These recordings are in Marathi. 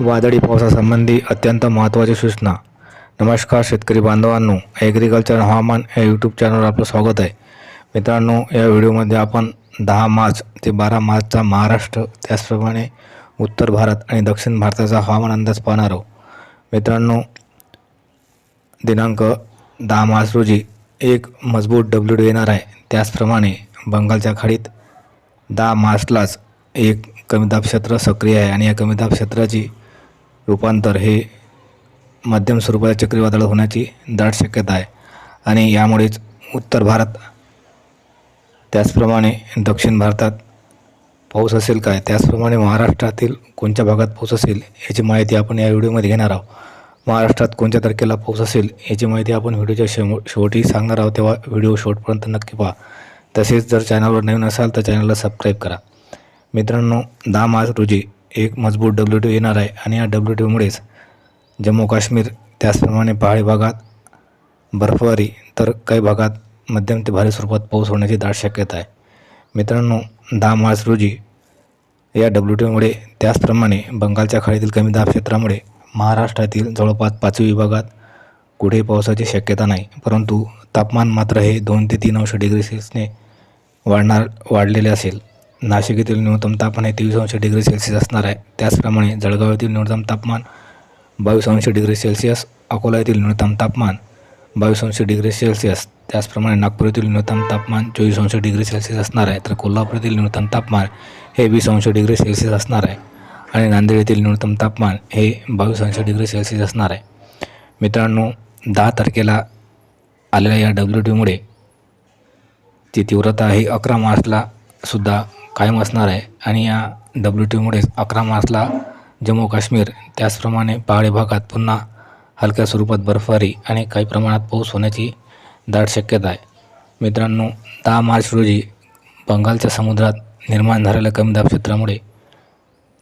वादळी पावसासंबंधी अत्यंत महत्त्वाची सूचना. नमस्कार शेतकरी बांधवांनो ॲग्रिकल्चर हवामान या यूट्यूब चॅनलवर आपलं स्वागत आहे. मित्रांनो या व्हिडिओमध्ये आपण दहा मार्च ते बारा मार्चचा महाराष्ट्र त्याचप्रमाणे उत्तर भारत आणि दक्षिण भारताचा हवामान अंदाज पाहणार आहोत. मित्रांनो दिनांक दहा मार्च रोजी एक मजबूत डब्ल्यू डी येणार आहे. त्याचप्रमाणे बंगालच्या खाडीत दहा मार्चलाच एक कमीदाब क्षेत्र सक्रिय आहे आणि या कमीदाब क्षेत्राची रूपांतर हे मध्यम स्वरूपात चक्रीवादळ होण्याची दाट शक्यता आहे. आणि यामुळेच उत्तर भारत त्याचप्रमाणे दक्षिण भारतात पाऊस असेल काय? त्याचप्रमाणे महाराष्ट्रातील कोणत्या भागात पाऊस असेल याची माहिती आपण या व्हिडिओमध्ये घेणार आहोत. महाराष्ट्रात कोणत्या तारखेला पाऊस असेल याची माहिती आपण व्हिडिओच्या शेव शेवटी सांगणार आहोत. तेव्हा व्हिडिओ शेवटपर्यंत नक्की पहा. तसेच जर चॅनलवर नवीन असाल तर चॅनलला सबस्क्राईब करा. मित्रांनो दहा मार्च रोजी एक मजबूत डब्ल्यू टी येणार आहे आणि या डब्ल्यू टीमुळेच जम्मू काश्मीर त्याचप्रमाणे पहाडी भागात बर्फवारी तर काही भागात मध्यम ते भारी स्वरूपात पाऊस होण्याची दाट शक्यता आहे. मित्रांनो दहा मार्च रोजी या डब्ल्यू टीमुळे त्याचप्रमाणे बंगालच्या खाडीतील कमी दाब क्षेत्रामुळे महाराष्ट्रातील जवळपास पाचवी विभागात कुठेही पावसाची शक्यता नाही. परंतु तापमान मात्र हे दोन ते तीन अंश डिग्री सेल्सिअसने वाढणार वाढलेले असेल. नाशिक येथील न्यूनतम तापमान हे तेवीस अंश डिग्री सेल्सिअस असणार आहे. त्याचप्रमाणे जळगाव येथील न्यूनतम तापमान बावीस अंश डिग्री सेल्सिअस अकोला येथील न्यूनतम तापमान बावीस अंश डिग्री सेल्सिअस त्याचप्रमाणे नागपूर येथील न्यूनतम तापमान चोवीस अंश डिग्री सेल्सिअस असणार आहे. तर कोल्हापूर येथील न्यूनतम तापमान हे वीस अंश डिग्री सेल्सिअस असणार आहे. आणि नांदेड येथील न्यूनतम तापमान हे बावीस अंश डिग्री सेल्सिअस असणार आहे. मित्रांनो दहा तारखेला आलेल्या या डब्ल्यू टीमुळे ती तीव्रता ही अकरा मार्चला सुद्धा कायम असणार आहे. आणि या डब्ल्यू टीमुळेच अकरा मार्चला जम्मू काश्मीर त्याचप्रमाणे पहाडी भागात पुन्हा हलक्या स्वरूपात बर्फबारी आणि काही प्रमाणात पाऊस होण्याची दाट शक्यता आहे. मित्रांनो दहा मार्च रोजी बंगालच्या समुद्रात निर्माण झालेल्या कमी दाब क्षेत्रामुळे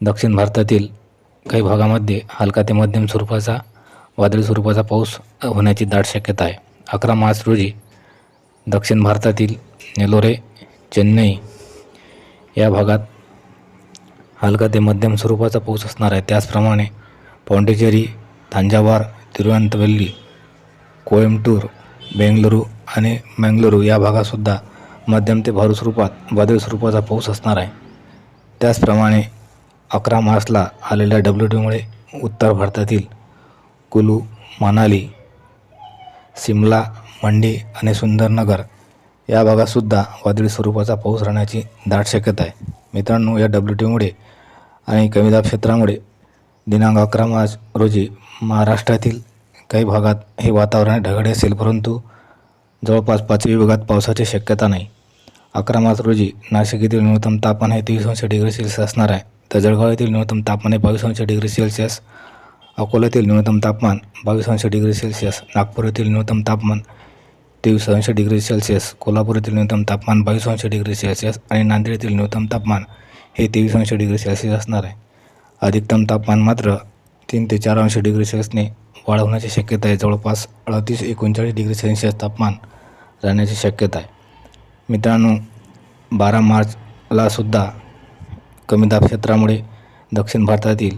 दक्षिण भारतातील काही भागामध्ये हलका ते मध्यम स्वरूपाचा वादळी स्वरूपाचा पाऊस होण्याची दाट शक्यता आहे. अकरा मार्च रोजी दक्षिण भारतातील नेलोरे चेन्नई या भागात हलका ते मध्यम स्वरूपाचा पाऊस असणार आहे. त्याचप्रमाणे पॉंडिचेरी थांजावार तिरुवनंतवल्ली कोइंबतूर बेंगलुरू आणि मंगलुरू या भागातसुद्धा मध्यम ते भारू स्वरूपात वादळी स्वरूपाचा पाऊस असणार आहे. त्याचप्रमाणे अकरा मार्चला आलेल्या डब्ल्यू डीमुळे उत्तर भारतातील कुलू मनाली सिमला मंडी आणि सुंदरनगर या भागातसुद्धा वादळी स्वरूपाचा पाऊस राहण्याची दाट शक्यता आहे. मित्रांनो या डब्ल्यू टीमुळे आणि कमी दाब क्षेत्रामुळे दिनांक अकरा मार्च रोजी महाराष्ट्रातील काही भागात हे वातावरण ढगडे असेल परंतु जवळपास पाचवी विभागात पावसाची शक्यता नाही. अकरा मार्च रोजी नाशिक येथील न्यूनतम तापमान हे तेवीस अंश डिग्री सेल्सिअस असणार आहे. तर जळगाव येथील न्यूनतम तापमान हे बावीस अंश डिग्री सेल्सिअस. अकोल्यातील न्यूनतम तापमान बावीस अंश डिग्री सेल्सिअस. नागपूर येथील न्यूनतम तापमान तेवीस अंश डिग्री सेल्सिअस कोल्हापूर येथील न्यूनतम तापमान बावीस अंश डिग्री सेल्सिअस आणि नांदेड येथील न्यूनतम तापमान हे तेवीस अंश डिग्री सेल्सिअस असणार आहे. अधिकतम तापमान मात्र तीन ते चार अंश डिग्री सेल्सिअसने वाढ होण्याची शक्यता आहे. जवळपास अडतीस एकोणचाळीस डिग्री सेल्सिअस तापमान राहण्याची शक्यता आहे. मित्रांनो बारा मार्चला सुद्धा कमी दाब क्षेत्रामुळे दक्षिण भारतातील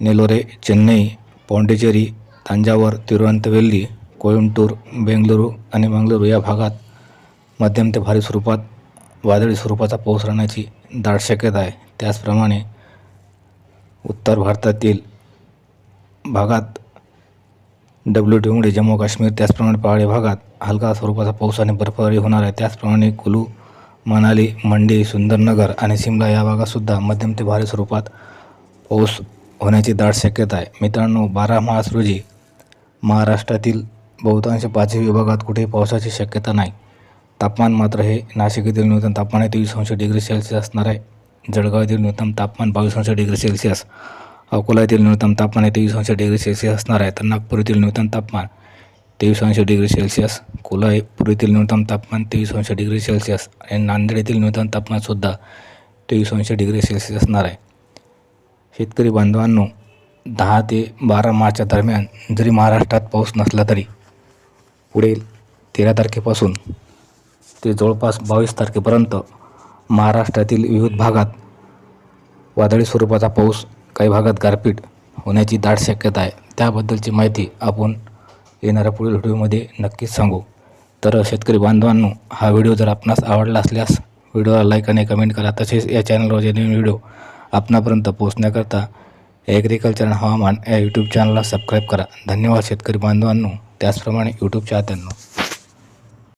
नेलोरे चेन्नई पॉंडिचेरी तांजावर तिरुवनंतवेल्ली कोइंबतूर बेंगलुरू आणि मंगळुरू या भागात मध्यम ते भारी स्वरूपात वादळी स्वरूपाचा पाऊस राहण्याची दाट शक्यता आहे. त्याचप्रमाणे उत्तर भारतातील भागात डब्ल्यू टीमुळे जम्मू काश्मीर त्याचप्रमाणे पहाडी भागात हलका स्वरूपाचा पाऊस आणि बर्फबारी होणार आहे. त्याचप्रमाणे कुलू मनाली मंडी सुंदरनगर आणि शिमला या भागातसुद्धा मध्यम ते भारी स्वरूपात पाऊस होण्याची दाट शक्यता आहे. मित्रांनो बारा मार्च रोजी महाराष्ट्रातील बहुतांश पाचही विभागात कुठेही पावसाची शक्यता नाही. तापमान मात्र हे नाशिक येथील न्यूनतम तापमान हे तेवीस अंश डिग्री सेल्सिअस असणार आहे. जळगाव येथील न्यूनतम तापमान बावीस अंश डिग्री सेल्सिअस. अकोला येथील न्यूनतम तापमान हे तेवीस अंश डिग्री सेल्सिअस असणार आहे. तर नागपूर येथील न्यूनतम तापमान तेवीस अंश डिग्री सेल्सिअस कोल्हापूर येथील न्यूनतम तापमान तेवीस अंश डिग्री सेल्सिअस आणि नांदेड येथील न्यूनतम तापमानसुद्धा तेवीस अंश डिग्री सेल्सिअस असणार आहे. शेतकरी बांधवांनो दहा ते बारा मार्चच्या दरम्यान जरी महाराष्ट्रात पाऊस नसला तरी पुढील तेरा तारखेपासून ते जवळपास बावीस तारखेपर्यंत महाराष्ट्रातील विविध भागात वादळी स्वरूपाचा पाऊस काही भागात गारपीट होण्याची दाट शक्यता आहे. त्याबद्दलची माहिती आपण येणाऱ्या पुढील व्हिडिओमध्ये नक्कीच सांगू. तर शेतकरी बांधवांनो हा व्हिडिओ जर आपणास आवडला असल्यास व्हिडिओला लाईक आणि कमेंट करा. तसेच या चॅनलवर जे नवीन व्हिडिओ आपणापर्यंत पोहोचण्याकरता ॲग्रिकल्चर आणि हवामान या यूट्यूब चॅनलला सबस्क्राईब करा. धन्यवाद शेतकरी बांधवांनो. त्याचप्रमाणे यूट्यूब चाहत्यांनो